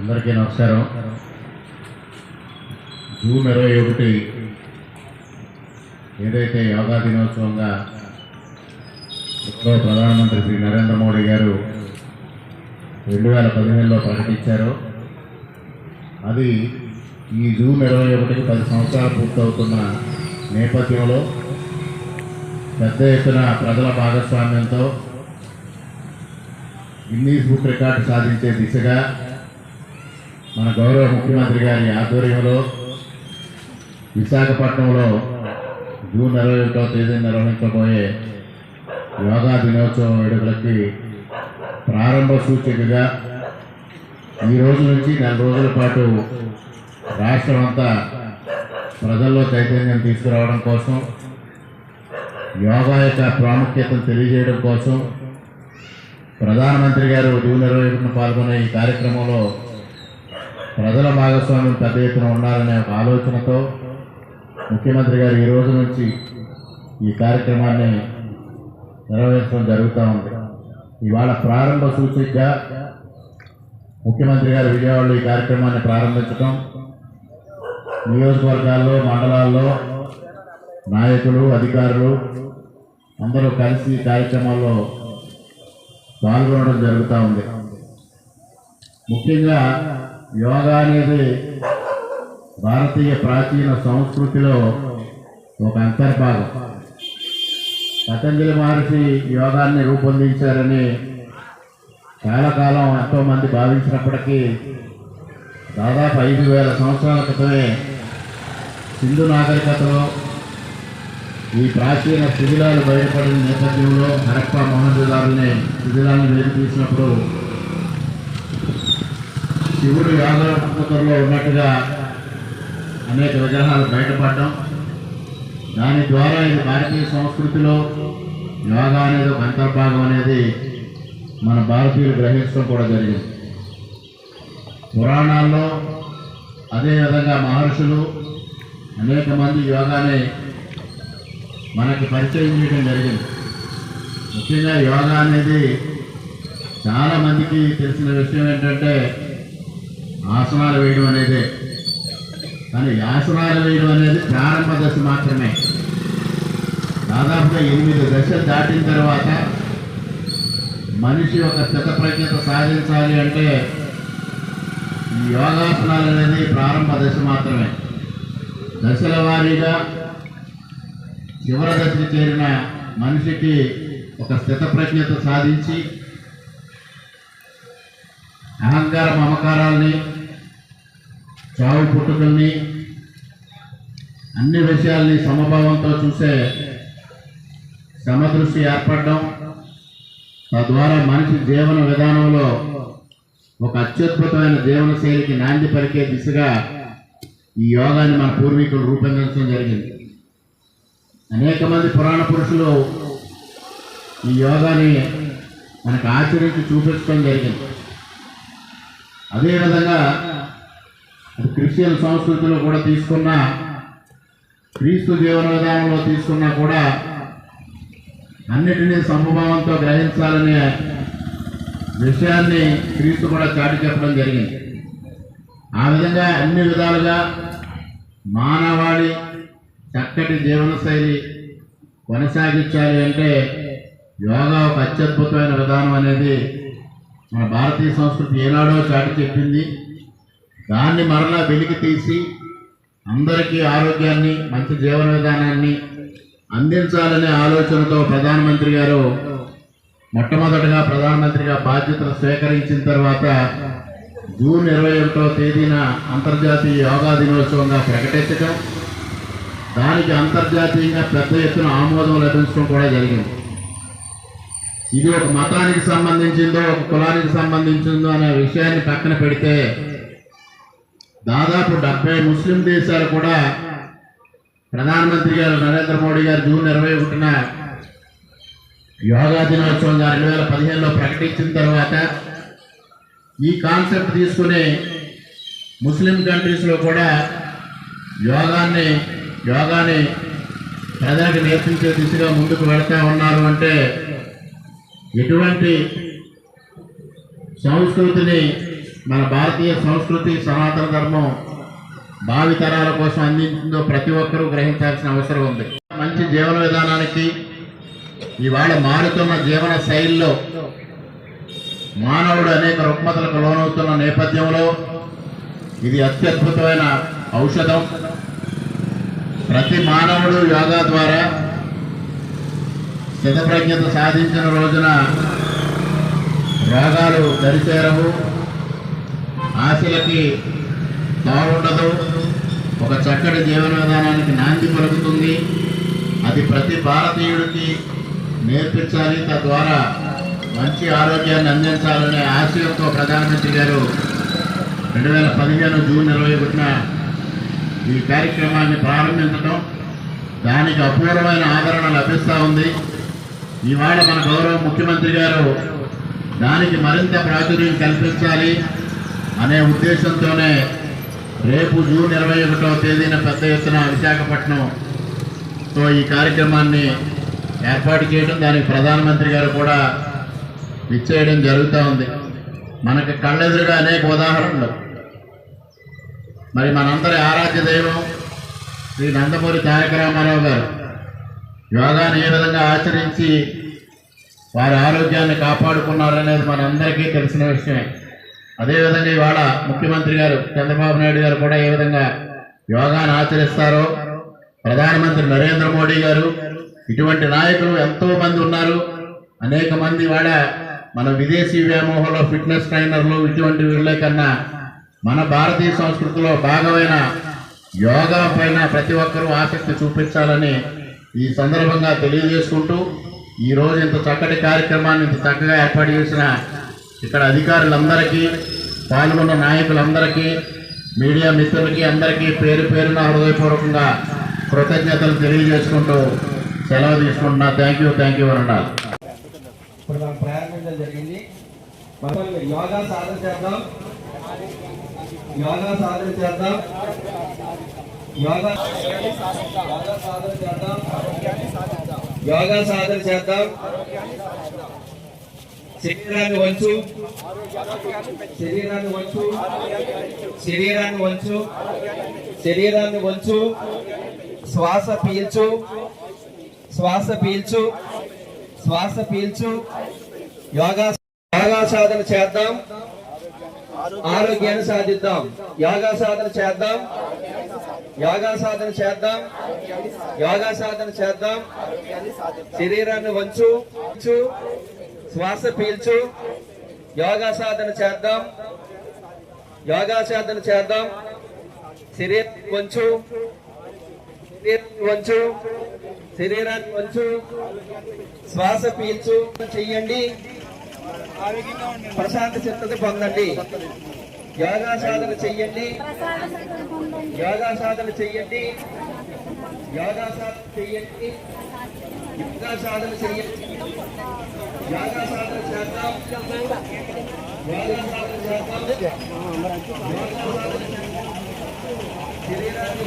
అందరికీ నమస్కారం. జూన్ ఇరవై ఒకటి ఏదైతే యోగా దినోత్సవంగా ఇప్పుడు ప్రధానమంత్రి శ్రీ నరేంద్ర మోడీ గారు రెండు వేల పదిహేనులో ప్రకటించారో అది ఈ జూన్ ఇరవై ఒకటికి పది సంవత్సరాలు పూర్తవుతున్న నేపథ్యంలో పెద్ద ఎత్తున ప్రజల భాగస్వామ్యంతో గిన్నీస్ బుక్ రికార్డు సాధించే దిశగా మన గౌరవ ముఖ్యమంత్రి గారి ఆధ్వర్యంలో విశాఖపట్నంలో జూన్ ఇరవై ఒకటో తేదీ నిర్వహించబోయే యోగా దినోత్సవం వేడుకలకి ప్రారంభ సూచికగా ఈ రోజు నుంచి నెల రోజుల పాటు రాష్ట్రం అంతా ప్రజల్లో చైతన్యం తీసుకురావడం కోసం యోగా యొక్క ప్రాముఖ్యతను తెలియజేయడం కోసం ప్రధానమంత్రి గారు జూన్ ఇరవై ఒకటిన పాల్గొనే ఈ కార్యక్రమంలో ప్రజల భాగస్వామ్యం పెద్ద ఎత్తున ఉండాలనే ఒక ఆలోచనతో ముఖ్యమంత్రి గారు ఈ రోజు నుంచి ఈ కార్యక్రమాన్ని నిర్వహించడం జరుగుతూ ఉంది. ఇవాళ ప్రారంభ సూచికగా ముఖ్యమంత్రి గారు విజయవాడలో ఈ కార్యక్రమాన్ని ప్రారంభించడం నియోజకవర్గాల్లో మండలాల్లో నాయకులు అధికారులు అందరూ కలిసి కార్యక్రమాల్లో పాల్గొనడం జరుగుతూ ఉంది. ముఖ్యంగా యోగా అనేది భారతీయ ప్రాచీన సంస్కృతిలో ఒక అంతర్భాగం. పతంజలి మహర్షి యోగాన్ని రూపొందించారని చాలా కాలం ఎంతో మంది భావించినప్పటికీ దాదాపు ఐదు వేల సంవత్సరాల క్రితమే సింధు నాగరికతలో ఈ ప్రాచీన శిథిలాలు బయటపడిన నేపథ్యంలో హరప్ప మహోదయాలని శిథిలాలను వేరు తీసినప్పుడు శివుడు యోగలో ఉన్నట్టుగా అనేక విగ్రహాలు బయటపడడం. దాని ద్వారా ఇది భారతీయ సంస్కృతిలో యోగా అనేది ఒక అంతర్భాగం అనేది మన భారతీయులు గ్రహించడం కూడా జరిగింది. పురాణాల్లో అదేవిధంగా మహర్షులు అనేక మంది యోగాని మనకి పరిచయం చేయడం జరిగింది. ముఖ్యంగా యోగా అనేది చాలామందికి తెలిసిన విషయం ఏంటంటే ఆసనాలు వేయడం అనేది. కానీ ఆసనాలు వేయడం అనేది ప్రారంభ దశ మాత్రమే. దాదాపుగా ఎనిమిది దశ దాటిన తర్వాత మనిషి ఒక స్థితప్రజ్ఞత సాధించాలి అంటే ఈ యోగాసనాలు అనేది ప్రారంభ దశ మాత్రమే. దశల వారీగా చివరి దశకి చేరిన మనిషికి ఒక స్థితప్రజ్ఞత సాధించి అహంకార మమకారాల్ని చావు పుట్టుకల్ని అన్ని విషయాల్ని సమభావంతో చూసే సమదృష్టి ఏర్పడడం తద్వారా మనిషి జీవన విధానంలో ఒక అత్యద్భుతమైన జీవన శైలికి నాంది పలికే దిశగా ఈ యోగాన్ని మన పూర్వీకులు రూపొందించడం జరిగింది. అనేక మంది పురాణ పురుషులు ఈ యోగాని మనకు ఆచరించి చూపించడం జరిగింది. అదేవిధంగా క్రిస్టియన్ సంస్కృతిలో కూడా తీసుకున్న క్రీస్తు జీవన విధానంలో తీసుకున్నా కూడా అన్నిటినీ సమభావంతో గ్రహించాలనే విషయాన్ని క్రీస్తు కూడా చాటి చెప్పడం జరిగింది. ఆ విధంగా అన్ని విధాలుగా మానవాళి చక్కటి జీవనశైలి కొనసాగించాలి అంటే యోగా ఒక అత్యద్భుతమైన విధానం అనేది మన భారతీయ సంస్కృతి ఏనాడో చాటి చెప్పింది. దాన్ని మరలా వెలికి తీసి అందరికీ ఆరోగ్యాన్ని మంచి జీవన విధానాన్ని అందించాలనే ఆలోచనతో ప్రధానమంత్రి గారు మొట్టమొదటగా ప్రధానమంత్రిగా బాధ్యతలు స్వీకరించిన తర్వాత జూన్ ఇరవై ఒకటో తేదీన అంతర్జాతీయ యోగా దినోత్సవంగా ప్రకటించడం దానికి అంతర్జాతీయంగా పెద్ద ఎత్తున ఆమోదం లభించడం కూడా జరిగింది. ఇది ఒక మతానికి సంబంధించిందో ఒక కులానికి సంబంధించిందో అనే విషయాన్ని పక్కన పెడితే దాదాపు డెబ్బై ముస్లిం దేశాలు కూడా ప్రధానమంత్రి గారు నరేంద్ర మోడీ గారు జూన్ ఇరవై ఒకటిన యోగా దినోత్సవంగా రెండు వేల పదిహేనులో ప్రకటించిన తర్వాత ఈ కాన్సెప్ట్ తీసుకుని ముస్లిం కంట్రీస్లో కూడా యోగాన్ని యోగాని ప్రజలకు నేర్పించే దిశగా ముందుకు వెళ్తా ఉన్నారు అంటే ఎటువంటి సంస్కృతిని మన భారతీయ సంస్కృతి సనాతన ధర్మం భావితరాల కోసం అందించిందో ప్రతి ఒక్కరూ గ్రహించాల్సిన అవసరం ఉంది. మంచి జీవన విధానానికి ఇవాళ మారుతున్న జీవన శైలిలో మానవుడు అనేక రుగ్మతలకు లోనవుతున్న నేపథ్యంలో ఇది అత్యద్భుతమైన ఔషధం. ప్రతి మానవుడు యోగా ద్వారా స్థితప్రజ్ఞత సాధించిన రోజున రోగాలు దరిచేరవు. ఆశలకి తావుండదు ఒక చక్కటి జీవన విధానానికి నాంది పలుకుతుంది. అది ప్రతి భారతీయుడికి నేర్పించాలి. తద్వారా మంచి ఆరోగ్యాన్ని అందించాలనే ఆశయంతో ప్రధానమంత్రి గారు రెండు వేల పదిహేను జూన్ ఇరవై ఒకటిన ఈ కార్యక్రమాన్ని ప్రారంభించడం దానికి అపూర్వమైన ఆదరణ లభిస్తూ ఉంది. ఇవాళ మన గౌరవ ముఖ్యమంత్రి గారు దానికి మరింత ప్రాచుర్యం కల్పించాలి. అనే ఉద్దేశంతోనే రేపు జూన్ ఇరవై ఒకటవ తేదీన పెద్ద ఎత్తున విశాఖపట్నంతో ఈ కార్యక్రమాన్ని ఏర్పాటు చేయడం దానికి ప్రధానమంత్రి గారు కూడా ఇచ్చేయడం జరుగుతూ ఉంది. మనకు కళ్ళెదురుగా అనేక ఉదాహరణలు. మరి మనందరి ఆరాధ్య దైవం శ్రీ నందమూరి తారక రామారావు గారు యోగాను ఏ విధంగా ఆచరించి వారి ఆరోగ్యాన్ని కాపాడుకున్నారనేది మనందరికీ తెలిసిన విషయమే. అదేవిధంగా ఇవాళ ముఖ్యమంత్రి గారు చంద్రబాబు నాయుడు గారు కూడా ఏ విధంగా యోగాను ఆచరిస్తారో ప్రధానమంత్రి నరేంద్ర మోడీ గారు ఇటువంటి నాయకులు ఎంతో మంది ఉన్నారు. అనేక మంది ఇవాళ మన విదేశీ వ్యామోహంలో ఫిట్నెస్ ట్రైనర్లు ఇటువంటి వీళ్ళే కన్నా మన భారతీయ సంస్కృతిలో భాగమైన యోగా పైన ప్రతి ఒక్కరూ ఆసక్తి చూపించాలని ఈ సందర్భంగా తెలియజేసుకుంటూ ఈరోజు ఇంత చక్కటి కార్యక్రమాన్ని ఇంత చక్కగా ఏర్పాటు చేసిన ఇక్కడ అధికారులందరికీ పాల్గొన్న నాయకులందరికీ మీడియా మిత్రులకి అందరికీ పేరు పేరున హృదయపూర్వకంగా కృతజ్ఞతలు తెలియజేసుకుంటూ సెలవు తీసుకుంటున్నా. థ్యాంక్ యూ థ్యాంక్ యూ అన్నారు ఇప్పుడు మనం ప్రారంభించడం జరిగింది. మనం యోగా సాధన చేద్దాం. యోగా సాధన చేద్దాం. యోగా యోగా సాధన చేద్దాం. యోగా సాధన చేద్దాం. శరీరాన్ని వంచు. శరీరాన్ని వంచు. శరీరాన్ని వంచు. శరీరాన్ని వంచు. శ్వాస పీల్చు. శ్వాస పీల్చు. శ్వాస పీల్చు. యోగా యోగా సాధన చేద్దాం. ఆరోగ్యాన్ని సాధిద్దాం. యోగా సాధన చేద్దాం. యోగా సాధన చేద్దాం. యోగా సాధన చేద్దాం. శరీరాన్ని వంచు. శ్వాస పీల్చు. యోగా సాధన చేద్దాం. యోగా సాధన చేద్దాం. శరీరాన్ని వంచు. శరీరాన్ని వంచు. శరీరాన్ని వంచు. శ్వాస పీల్చు. చెయ్యండి. ప్రశాంత చిత్తత పొందండి. యోగా సాధన చెయ్యండి. యోగా సాధన చెయ్యండి. యోగా సాధన చెయ్యండి యోగా సాధన చెయ్యండి యోగా సాధన చేద్దాం యోగా సాధన చేద్దాం యోగా సాధన చేద్దాం. శరీరాన్ని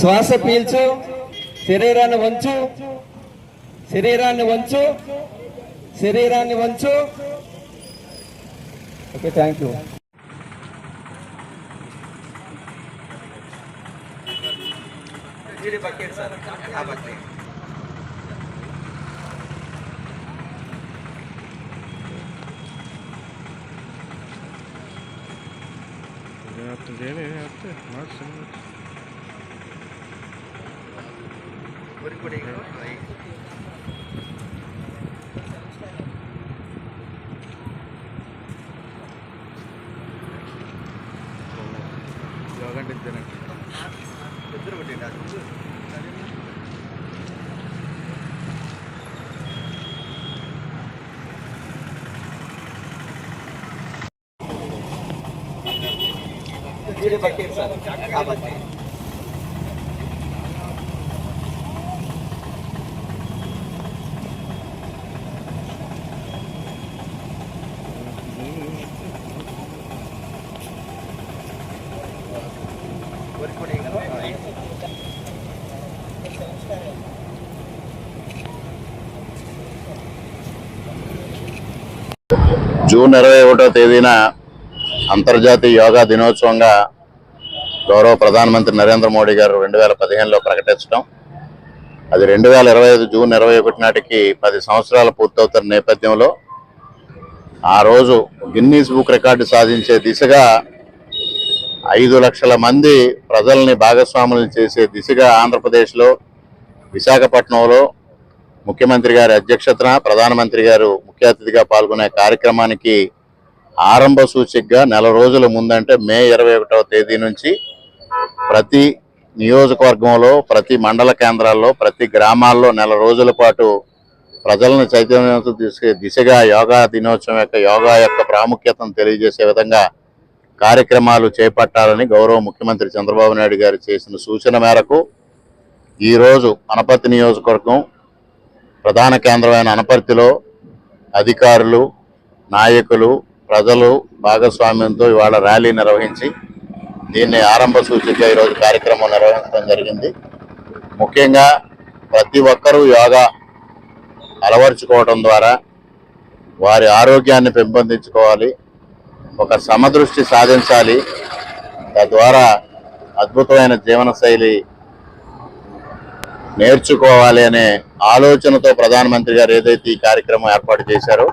శ్వాస పీల్చు శరీరాన్ని వంచు శరీరాన్ని వంచు శరీరాన్ని వంచు ఓకే థ్యాంక్ యూ ಇಲ್ಲಿ ಬಕೆಟ್ ಸರ್ ಆ bucket yaptın değil mi? Yaptı. Var. What, are you going to sir కాబట్టి. జూన్ ఇరవై ఒకటో తేదీన అంతర్జాతీయ యోగా దినోత్సవంగా గౌరవ ప్రధానమంత్రి నరేంద్ర మోడీ గారు రెండు వేల పదిహేనులో ప్రకటించడం. అది రెండు వేల ఇరవై ఐదు జూన్ ఇరవై ఒకటి నాటికి పది సంవత్సరాలు పూర్తవుతున్న నేపథ్యంలో ఆ రోజు గిన్నీస్ బుక్ రికార్డు సాధించే దిశగా ఐదు లక్షల మంది ప్రజల్ని భాగస్వాములు చేసే దిశగా ఆంధ్రప్రదేశ్లో విశాఖపట్నంలో ముఖ్యమంత్రి గారి అధ్యక్షతన ప్రధానమంత్రి గారు ముఖ్య అతిథిగా పాల్గొనే కార్యక్రమానికి ఆరంభ సూచికగా నెల రోజుల ముందంటే మే ఇరవై ఒకటవ తేదీ నుంచి ప్రతి నియోజకవర్గంలో ప్రతి మండల కేంద్రాల్లో ప్రతి గ్రామాల్లో నెల రోజుల పాటు ప్రజలను చైతన్యంతో తీసుకే దిశగా యోగా దినోత్సవం యొక్క యోగా యొక్క ప్రాముఖ్యతను తెలియజేసే విధంగా కార్యక్రమాలు చేపట్టాలని గౌరవ ముఖ్యమంత్రి చంద్రబాబు నాయుడు గారు చేసిన సూచన మేరకు ఈరోజు అనపర్తి నియోజకవర్గం ప్రధాన కేంద్రమైన అనపర్తిలో అధికారులు నాయకులు ప్రజలు భాగస్వామ్యంతో ఇవాళ ర్యాలీ నిర్వహించి దీన్ని ఆరంభ సూచిక ఈరోజు కార్యక్రమం నిర్వహించడం జరిగింది. ముఖ్యంగా ప్రతి ఒక్కరూ యోగా అలవర్చుకోవడం ద్వారా వారి ఆరోగ్యాన్ని పెంపొందించుకోవాలి ఒక సమదృష్టి సాధించాలి తద్వారా అద్భుతమైన జీవనశైలి నేర్చుకోవాలి అనే ఆలోచనతో ప్రధానమంత్రి గారు ఏదైతే ఈ కార్యక్రమం ఏర్పాటు చేశారో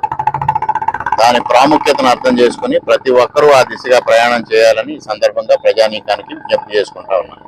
దాని ప్రాముఖ్యతను అర్థం చేసుకుని ప్రతి ఒక్కరూ ఆ దిశగా ప్రయాణం చేయాలని ఈ సందర్భంగా ప్రజానీకానికి విజ్ఞప్తి చేసుకుంటా ఉన్నాను.